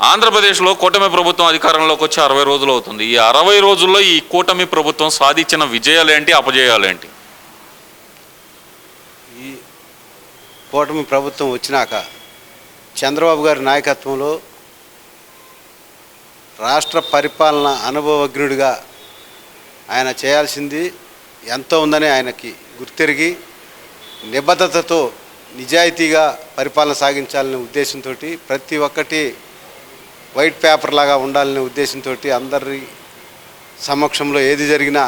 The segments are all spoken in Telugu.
ఆంధ్రప్రదేశ్లో కూటమి ప్రభుత్వం అధికారంలోకి వచ్చి అరవై రోజులు అవుతుంది. ఈ అరవై రోజుల్లో ఈ కూటమి ప్రభుత్వం సాధించిన విజయాలేంటి అపజయాలేంటి? ఈ కూటమి ప్రభుత్వం వచ్చినాక చంద్రబాబు గారి నాయకత్వంలో రాష్ట్ర పరిపాలన అనుభవజ్ఞుడిగా ఆయన చేయాల్సింది ఎంతో ఉందని ఆయనకి గుర్తెరిగి నిబద్ధతతో నిజాయితీగా పరిపాలన సాగించాలనే ఉద్దేశంతో ప్రతి ఒక్కటి వైట్ పేపర్ లాగా ఉండాలనే ఉద్దేశంతో అందరి సమక్షంలో ఏది జరిగినా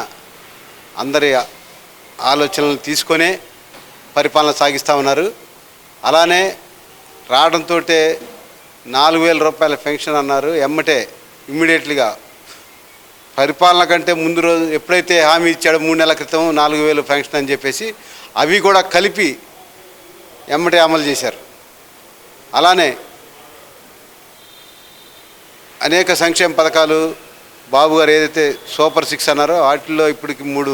అందరి ఆలోచనలు తీసుకొనే పరిపాలన సాగిస్తూ ఉన్నారు. అలానే రావడంతో నాలుగు వేల రూపాయల పెన్షన్ అన్నారు. ఎమ్మటే ఇమ్మీడియట్లీగా పరిపాలన కంటే ముందు రోజు ఎప్పుడైతే హామీ ఇచ్చాడో మూడు నెలల క్రితం నాలుగు వేలు పెన్షన్ అని చెప్పేసి అవి కూడా కలిపి ఎమ్మటే అమలు చేశారు. అలానే అనేక సంక్షేమ పథకాలు బాబు గారు ఏదైతే సూపర్ సిక్స్ అన్నారో వాటిల్లో ఇప్పటికి మూడు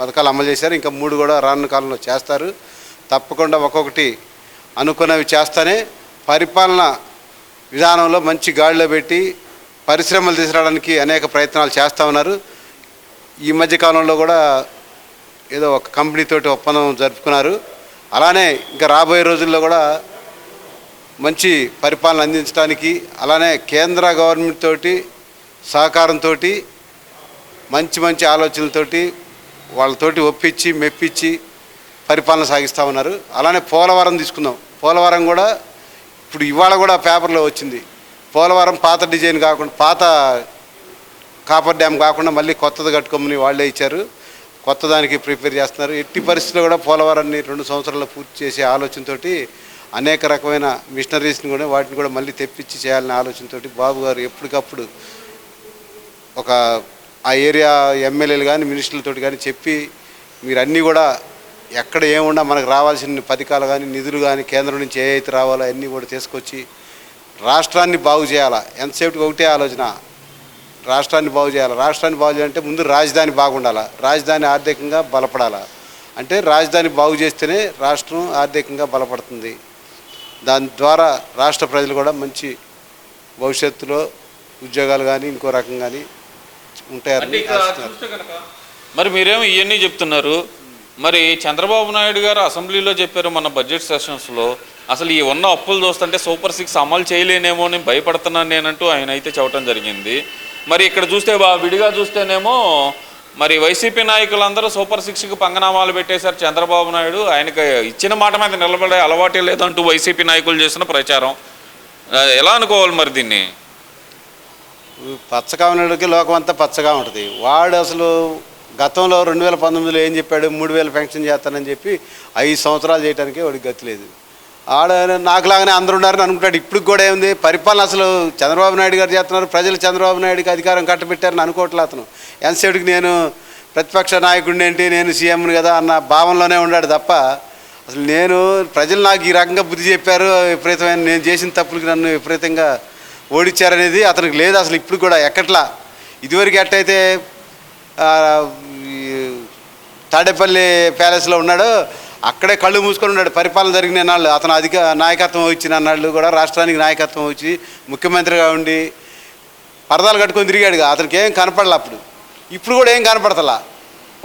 పథకాలు అమలు చేశారు. ఇంకా మూడు కూడా రానున్న కాలంలో చేస్తారు. తప్పకుండా ఒక్కొక్కటి అనుకున్నవి చేస్తానే పరిపాలన విధానంలో మంచి గాడిలో పెట్టి పరిశ్రమలు తీసుకురావడానికి అనేక ప్రయత్నాలు చేస్తూ ఉన్నారు. ఈ మధ్య కాలంలో కూడా ఏదో ఒక కంపెనీతోటి ఒప్పందం జరుపుకున్నారు. అలానే ఇంకా రాబోయే రోజుల్లో కూడా మంచి పరిపాలన అందించడానికి అలానే కేంద్ర గవర్నమెంట్ తోటి సహకారంతో మంచి మంచి ఆలోచనలతోటి వాళ్ళతోటి ఒప్పించి మెప్పించి పరిపాలన సాగిస్తూ ఉన్నారు. అలానే పోలవరం తీసుకుందాం. పోలవరం కూడా ఇప్పుడు ఇవాళ కూడా పేపర్లో వచ్చింది. పోలవరం పాత డిజైన్ కాకుండా పాత కాపర్ డ్యామ్ కాకుండా మళ్ళీ కొత్తది కట్టుకోమని వాళ్ళే ఇచ్చారు. కొత్త దానికి ప్రిపేర్ చేస్తున్నారు. ఎట్టి పరిస్థితుల్లో కూడా పోలవరాన్ని రెండు సంవత్సరాల్లో పూర్తి చేసే ఆలోచనతోటి అనేక రకమైన మిషనరీస్ని కూడా వాటిని కూడా మళ్ళీ తెప్పించి చేయాలనే ఆలోచనతోటి బాబు గారు ఎప్పటికప్పుడు ఒక ఆ ఏరియా ఎమ్మెల్యేలు కానీ మినిస్టర్లతోటి కానీ చెప్పి మీరు అన్నీ కూడా ఎక్కడ ఏమున్నా మనకు రావాల్సిన పథకాలు కానీ నిధులు కానీ కేంద్రం నుంచి ఏ అయితే రావాలో అన్నీ కూడా తీసుకొచ్చి రాష్ట్రాన్ని బాగు చేయాలా? ఎంతసేపటికి ఒకటే ఆలోచన. రాష్ట్రాన్ని బాగు చేయాలి? రాష్ట్రాన్ని బాగు చేయాలంటే ముందు రాజధాని బాగుండాలా? రాజధాని ఆర్థికంగా బలపడాలా? అంటే రాజధాని బాగు చేస్తేనే రాష్ట్రం ఆర్థికంగా బలపడుతుంది. దాని ద్వారా రాష్ట్ర ప్రజలు కూడా మంచి భవిష్యత్తులో ఉద్యోగాలు కానీ ఇంకో రకం కానీ ఉంటాయని మరి మీరేమో ఇవన్నీ చెప్తున్నారు. మరి చంద్రబాబు నాయుడు గారు అసెంబ్లీలో చెప్పారు మన బడ్జెట్ సెషన్స్లో అసలు ఈ ఉన్న అప్పులు చూస్తుంటే సూపర్ సిక్స్ అమలు చేయలేనేమో అని భయపడుతున్నాను నేనంటూ ఆయన అయితే చెప్పడం జరిగింది. మరి ఇక్కడ చూస్తే విడిగా చూస్తేనేమో మరి వైసీపీ నాయకులందరూ సూపర్ సిక్స్కి పంగనామాలు పెట్టేశారు చంద్రబాబు నాయుడు. ఆయనకి ఇచ్చిన మాట మీద నిలబడే అలవాటే లేదంటూ వైసీపీ నాయకులు చేసిన ప్రచారం. ఎలా అనుకోవాలి మరి దీన్ని? పచ్చకామనుడికి లోకం అంతా పచ్చగా ఉంటుంది. వాడు అసలు గతంలో రెండు వేల పంతొమ్మిదిలో ఏం చెప్పాడు? మూడు వేల పెన్షన్ చేస్తానని చెప్పి ఐదు సంవత్సరాలు చేయడానికి వాడికి గతి లేదు. ఆడ నాకులాగానే అందరు ఉన్నారని అనుకుంటాడు. ఇప్పుడు కూడా ఏముంది? పరిపాలన అసలు చంద్రబాబు నాయుడు గారు చేస్తున్నారు. ప్రజలు చంద్రబాబు నాయుడుకి అధికారం కట్టబెట్టారని అనుకోవట్లే అతను. ఎంతసేపుకి నేను ప్రతిపక్ష నాయకుడిని ఏంటి నేను సీఎంని కదా అన్న భావంలోనే ఉన్నాడు తప్ప అసలు నేను ప్రజలు నాకు ఈ రకంగా బుద్ధి చెప్పారు విపరీతమైన నేను చేసిన తప్పులకి నన్ను విపరీతంగా ఓడించారనేది అతనికి లేదు. అసలు ఇప్పుడు కూడా ఎక్కట్లా? ఇదివరకు ఎట్టయితే తాడేపల్లి ప్యాలెస్లో ఉన్నాడు అక్కడే కళ్ళు మూసుకొని ఉన్నాడు. పరిపాలన జరిగిన నాళ్ళు అతను అధిక నాయకత్వం వచ్చిన నాళ్ళు కూడా రాష్ట్రానికి నాయకత్వం వచ్చి ముఖ్యమంత్రిగా ఉండి పరదాలు కట్టుకొని తిరిగాడుగా. అతనికి ఏం కనపడలే అప్పుడు. ఇప్పుడు కూడా ఏం కనపడతలా?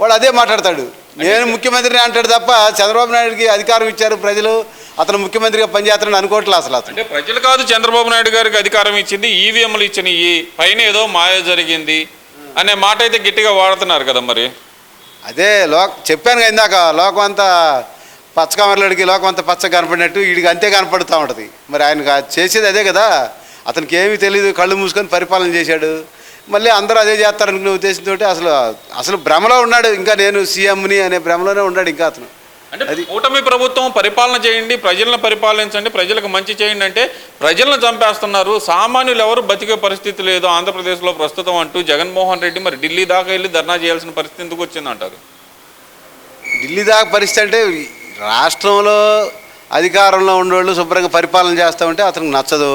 వాడు అదే మాట్లాడతాడు. నేను ముఖ్యమంత్రిని అంటాడు తప్ప చంద్రబాబు నాయుడుకి అధికారం ఇచ్చారు ప్రజలు అతను ముఖ్యమంత్రిగా పనిచేస్తాడని అనుకోవట్లే అసలు అతను. అంటే ప్రజలు కాదు చంద్రబాబు నాయుడు గారికి అధికారం ఇచ్చింది ఈవీఎంలు ఇచ్చినాయి పైన ఏదో మాయ జరిగింది అనే మాట అయితే గట్టిగా వాడుతున్నారు కదా మరి. అదే లోక చెప్పాను కదా ఇందాక లోకం అంతా పచ్చకమరలుడికి లోకం అంతా పచ్చ కనపడినట్టు వీడికి అంతే కనపడుతూ ఉంటుంది. మరి ఆయన చేసేది అదే కదా. అతనికి ఏమీ తెలియదు కళ్ళు మూసుకొని పరిపాలన చేశాడు. మళ్ళీ అందరూ అదే చేస్తారనుకునే ఉద్దేశంతో అసలు అసలు భ్రమలో ఉన్నాడు. ఇంకా నేను సీఎంని అనే భ్రమలోనే ఉన్నాడు ఇంకా అతను. అంటే కూటమి ప్రభుత్వం పరిపాలన చేయండి ప్రజలను పరిపాలించండి ప్రజలకు మంచి చేయండి అంటే ప్రజలను చంపేస్తున్నారు. సామాన్యులు ఎవరు బతికే పరిస్థితి లేదు ఆంధ్రప్రదేశ్లో ప్రస్తుతం అంటూ జగన్మోహన్ రెడ్డి మరి ఢిల్లీ దాకా వెళ్ళి ధర్నా చేయాల్సిన పరిస్థితి ఎందుకు వచ్చిందంటారు? ఢిల్లీ దాకా పరిస్థితి అంటే రాష్ట్రంలో అధికారంలో ఉండేవాళ్ళు శుభ్రంగా పరిపాలన చేస్తూ ఉంటే అతనికి నచ్చదు.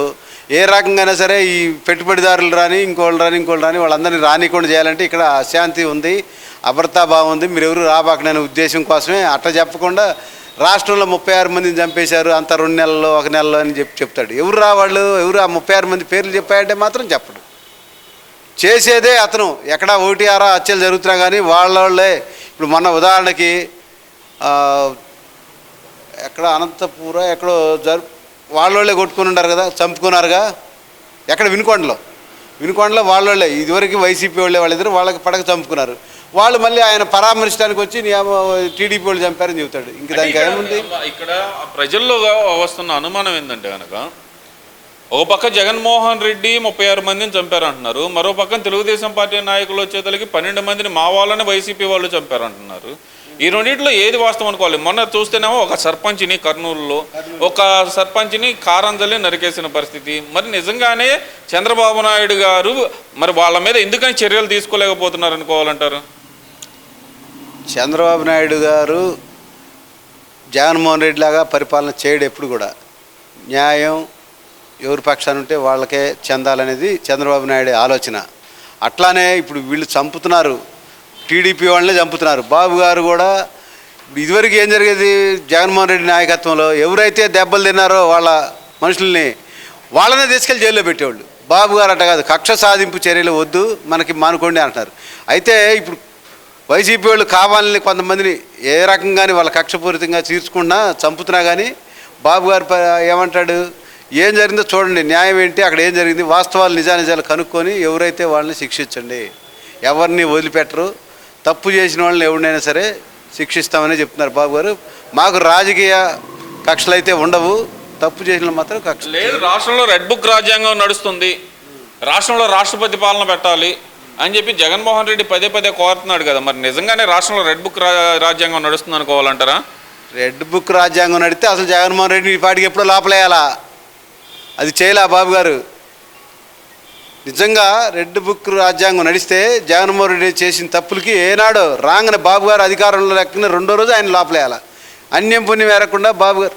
ఏ రకంగా సరే ఈ పెట్టుబడిదారులు రాని ఇంకోళ్ళు రాని ఇంకోళ్ళు రాని వాళ్ళందరినీ రానికుండా చేయాలంటే ఇక్కడ అశాంతి ఉంది అభద్రతాభావం ఉంది. మీరు ఎవరు రాబాకననే ఉద్దేశం కోసమే అట్లా చెప్పకుండా రాష్ట్రంలో ముప్పై ఆరు మందిని చంపేశారు అంత రెండు నెలల్లో ఒక నెలలో అని చెప్పి చెప్తాడు. ఎవరు రా వాళ్ళు? ఎవరు ఆ ముప్పై ఆరు మంది పేర్లు చెప్పాయంటే మాత్రం చెప్పడు. చేసేదే అతను. ఎక్కడ ఒకటి హత్యలు జరుగుతున్నా కానీ వాళ్ళ వాళ్ళే. ఇప్పుడు మొన్న ఉదాహరణకి ఎక్కడ అనంతపురం ఎక్కడో జరు వాళ్ళ వాళ్ళే కొట్టుకుని ఉన్నారు కదా చంపుకున్నారుగా? ఎక్కడ? వినుకొండలో. వినుకొండలో వాళ్ళ వాళ్ళే ఇదివరకు వైసీపీ వాళ్ళే వాళ్ళిద్దరు వాళ్ళకి పడక చంపుకున్నారు. వాళ్ళు మళ్ళీ ఆయన పరామర్శించడానికి వచ్చి టీడీపీ వాళ్ళు చంపారని చెబుతాడు. ఇంక దానికి ఏముంది? ఇక్కడ ప్రజల్లో వస్తున్న అనుమానం ఏంటంటే కనుక ఒక పక్క జగన్మోహన్ రెడ్డి ముప్పై ఆరు మందిని చంపారంటున్నారు. మరో పక్కన తెలుగుదేశం పార్టీ నాయకులు వచ్చేతలకి పన్నెండు మందిని మా వాళ్ళని వైసీపీ వాళ్ళు చంపారంటున్నారు. ఈ రెండింటిలో ఏది వాస్తవం అనుకోవాలి? మొన్న చూస్తేనేమో ఒక సర్పంచ్ని కర్నూలులో ఒక సర్పంచ్ని కారంజలి నరికేసిన పరిస్థితి. మరి నిజంగానే చంద్రబాబు నాయుడు గారు మరి వాళ్ళ మీద ఎందుకని చర్యలు తీసుకోలేకపోతున్నారు అనుకోవాలంటారు? చంద్రబాబు నాయుడు గారు జగన్మోహన్ రెడ్డి లాగా పరిపాలన చేయడు ఎప్పుడు కూడా. న్యాయం ఎవరి పక్షాన ఉంటే వాళ్ళకే చెందాలనేది చంద్రబాబు నాయుడు ఆలోచన. అట్లానే ఇప్పుడు వీళ్ళు చంపుతున్నారు. టీడీపీ వాళ్ళనే చంపుతున్నారు. బాబు గారు కూడా ఇదివరకు ఏం జరిగేది? జగన్మోహన్ రెడ్డి నాయకత్వంలో ఎవరైతే దెబ్బలు తిన్నారో వాళ్ళ మనుషుల్ని వాళ్ళనే తీసుకెళ్ళి జైల్లో పెట్టేవాళ్ళు. బాబు గారు అట్ట కాదు. కక్ష సాధింపు చర్యలు వద్దు మనకి మానుకోండి అంటున్నారు. అయితే ఇప్పుడు వైసీపీ వాళ్ళు కావాలని కొంతమందిని ఏ రకంగాని వాళ్ళ కక్షపూరితంగా తీర్చుకున్నా చంపుతున్నా కానీ బాబు గారు ఏమంటాడు? ఏం జరిగిందో చూడండి. న్యాయం ఏంటి? అక్కడ ఏం జరిగింది? వాస్తవాలు నిజానిజాలు కనుక్కొని ఎవరైతే వాళ్ళని శిక్షించండి. ఎవరిని వదిలిపెట్టరు. తప్పు చేసిన వాళ్ళని ఎవరినైనా సరే శిక్షిస్తామని చెప్తున్నారు బాబు గారు. మాకు రాజకీయ కక్షలు అయితే ఉండవు. తప్పు చేసిన మాత్రం కక్ష లేదు రాష్ట్రంలో రెడ్ బుక్ రాజ్యాంగం నడుస్తుంది. రాష్ట్రంలో రాష్ట్రపతి పాలన పెట్టాలి అని చెప్పి జగన్మోహన్ రెడ్డి పదే పదే కోరుతున్నాడు కదా. మరి నిజంగానే రాష్ట్రంలో రెడ్ బుక్ రా- రాజ్యాంగం నడుస్తుంది అనుకోవాలంటారా? రెడ్ బుక్ రాజ్యాంగం నడితే అసలు జగన్మోహన్ రెడ్డి ఈ పాటికి ఎప్పుడో లోపలేయాలా? అది చేయలే బాబు గారు. నిజంగా రెడ్ బుక్ రాజ్యాంగం నడిస్తే జగన్మోహన్ రెడ్డి చేసిన తప్పులకి ఏనాడు రాంగన బాబు గారు అధికారంలో లెక్కన రెండో రోజు ఆయన లోపలేయాల. అన్యం పుణ్యం వేరకుండా బాబు గారు.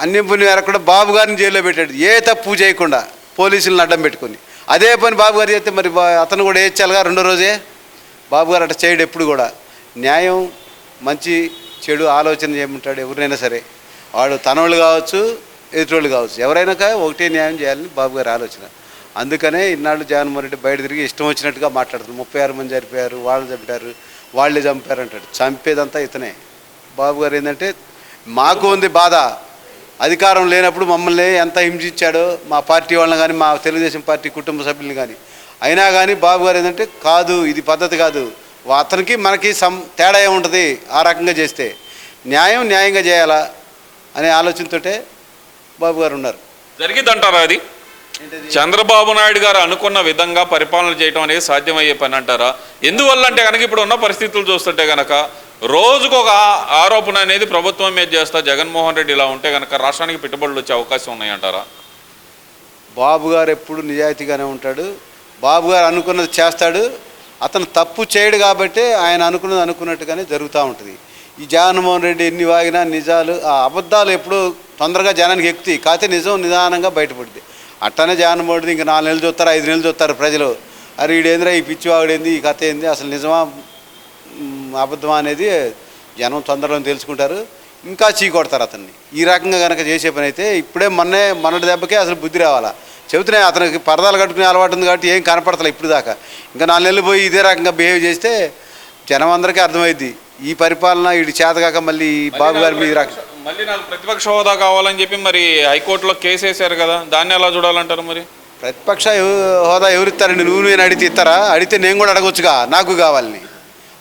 అన్యం పుణ్యం ఏరకుండా బాబు గారిని జైల్లో పెట్టాడు. ఏ తప్పు చేయకుండా పోలీసులను అడ్డం పెట్టుకొని. అదే పని బాబు గారు చేస్తే మరి బా- అతను కూడా ఏడ్చాలిగా రెండో రోజే? బాబు గారు అట్లా చేయడు ఎప్పుడు కూడా. న్యాయం మంచి చెడు ఆలోచన చేయమంటాడు ఎవరినైనా సరే. వాడు తనవాళ్ళు కావచ్చు ఎదుటోళ్ళు కావచ్చు. ఎవరైనా కా ఒకటే న్యాయం చేయాలని బాబు గారి ఆలోచన. అందుకనే ఇన్నాళ్ళు జగన్మోహన్ రెడ్డి బయట తిరిగి ఇష్టం వచ్చినట్టుగా మాట్లాడుతున్నారు ముప్పై ఆరు మంది చనిపోయారు వాళ్ళు చంపారు వాళ్ళే చంపారు అంటాడు. చంపేదంతా ఇతనే. బాబు గారు ఏంటంటే మాకు ఉంది బాధ. అధికారం లేనప్పుడు మమ్మల్ని ఎంత హింసించాడో మా పార్టీ వాళ్ళని కానీ మా తెలుగుదేశం పార్టీ కుటుంబ సభ్యులను కానీ అయినా కానీ బాబు గారు ఏంటంటే కాదు ఇది పద్ధతి కాదు. అతనికి మనకి సం తేడా ఏముంటుంది? ఆ రకంగా చేస్తే. న్యాయం న్యాయంగా చేయాలా? అనే ఆలోచనతోటే బాబు గారు ఉన్నారు. జరిగిద్దంటారా అది? చంద్రబాబు నాయుడు గారు అనుకున్న విధంగా పరిపాలన చేయడం అనేది సాధ్యమయ్యే పని అంటారా? ఎందువల్ల అంటే కనుక ఇప్పుడు ఉన్న పరిస్థితులు చూస్తుంటే కనుక రోజుకు ఒక ఆరోపణ అనేది ప్రభుత్వం మీద చేస్తా జగన్మోహన్ రెడ్డి ఇలా ఉంటే కనుక రాష్ట్రానికి పెట్టుబడులు వచ్చే అవకాశం ఉన్నాయంటారా? బాబు గారు ఎప్పుడు నిజాయితీగానే ఉంటాడు. బాబు గారు అనుకున్నది చేస్తాడు. అతను తప్పు చేయడు కాబట్టి ఆయన అనుకున్నది అనుకున్నట్టుగానే జరుగుతూ ఉంటుంది. ఈ జగన్మోహన్ రెడ్డి ఎన్ని వాగినా నిజాలు ఆ అబద్ధాలు ఎప్పుడు తొందరగా జనానికి ఎక్కుతాయి. కాకపోతే నిజం నిదానంగా బయటపడుద్ది. అట్టనే జగన్మోహన్ రెడ్డి ఇంకా నాలుగు నెలలు చూస్తారు ఐదు నెలలు చూస్తారు ప్రజలు. అరే వీడేంద్రా ఈ పిచ్చివాగుడేంది ఈ కథ ఏంది అసలు నిజమా అబద్ధమా అనేది జనం తొందరలో తెలుసుకుంటారు. ఇంకా చీకొడతారు అతన్ని. ఈ రకంగా కనుక చేసే పని అయితే ఇప్పుడే మొన్నే మొన్నటి దెబ్బకే అసలు బుద్ధి రావాలా. చెబుతున్నాయి అతనికి పరదాలు కట్టుకునే అలవాటు ఉంది కాబట్టి ఏం కనపడతలే ఇప్పుడు దాకా ఇంకా నాలుగు నెలలు పోయి ఇదే రకంగా బిహేవ్ చేస్తే జనం అందరికీ అర్థమైద్ది. ఈ పరిపాలన వీడి చేతగాక మళ్ళీ బాబు గారి మీద మళ్ళీ నాకు ప్రతిపక్ష హోదా కావాలని చెప్పి మరి హైకోర్టులో కేసు వేశారు కదా దాన్ని ఎలా చూడాలంటారు మరి? ప్రతిపక్ష హోదా ఎవరిస్తారండి? నువ్వు నేను అడిగితే ఇస్తారా? అడిగితే నేను కూడా అడగొచ్చుగా నాకు కావాలని.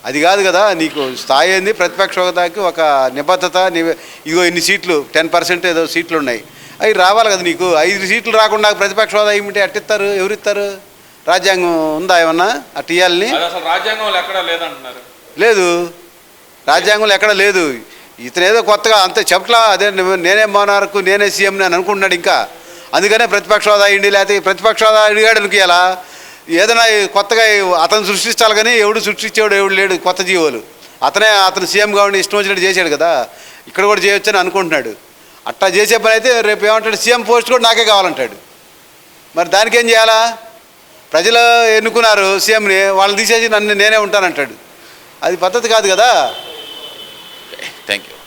అది కాదు కదా నీకు స్థాయి ఏంది? ప్రతిపక్ష హోదాకి ఒక నిబద్ధత ని- ఇగో ఇన్ని సీట్లు టెన్ పర్సెంట్ ఏదో సీట్లు ఉన్నాయి. అవి రావాలి కదా నీకు? ఐదు సీట్లు రాకుండా ప్రతిపక్ష హోదా ఏమిటి అట్టిస్తారు ఎవరిస్తారు రాజ్యాంగం ఉందా ఏమన్నా? అట్ట ఇవ్వాలని అది అసలు రాజ్యాంగంలో ఎక్కడా లేదంటున్నారు. లేదు. రాజ్యాంగంలో ఎక్కడ లేదు. ఇతను ఏదో కొత్తగా అంతే చెప్పట్లా అదే నేనే మోనార్కు నేనే సీఎం అని అనుకుంటున్నాడు ఇంకా. అందుకనే ప్రతిపక్ష హోదా ఇండి లేకపోతే ప్రతిపక్ష హోదా అడిగాడు అనుకు ఇలా? ఏదైనా కొత్తగా అతను సృష్టించాలి కానీ ఎవడు సృష్టించేవాడు ఎవడు లేడు కొత్త జీవోలు. అతనే అతను సీఎం ఉండి ఇష్టం వచ్చినట్టు చేశాడు కదా. ఇక్కడ కూడా చేయొచ్చని అనుకుంటున్నాడు. అట్టా చేసే పని అయితే రేపు ఏమంటాడు సీఎం పోస్ట్ కూడా నాకే కావాలంటాడు. మరి దానికి ఏం చేయాలా? ప్రజలు ఎన్నుకున్నారు సీఎంని వాళ్ళు తీసేసి నన్ను నేనే ఉంటానంటాడు. అది పద్ధతి కాదు కదా. Thank you.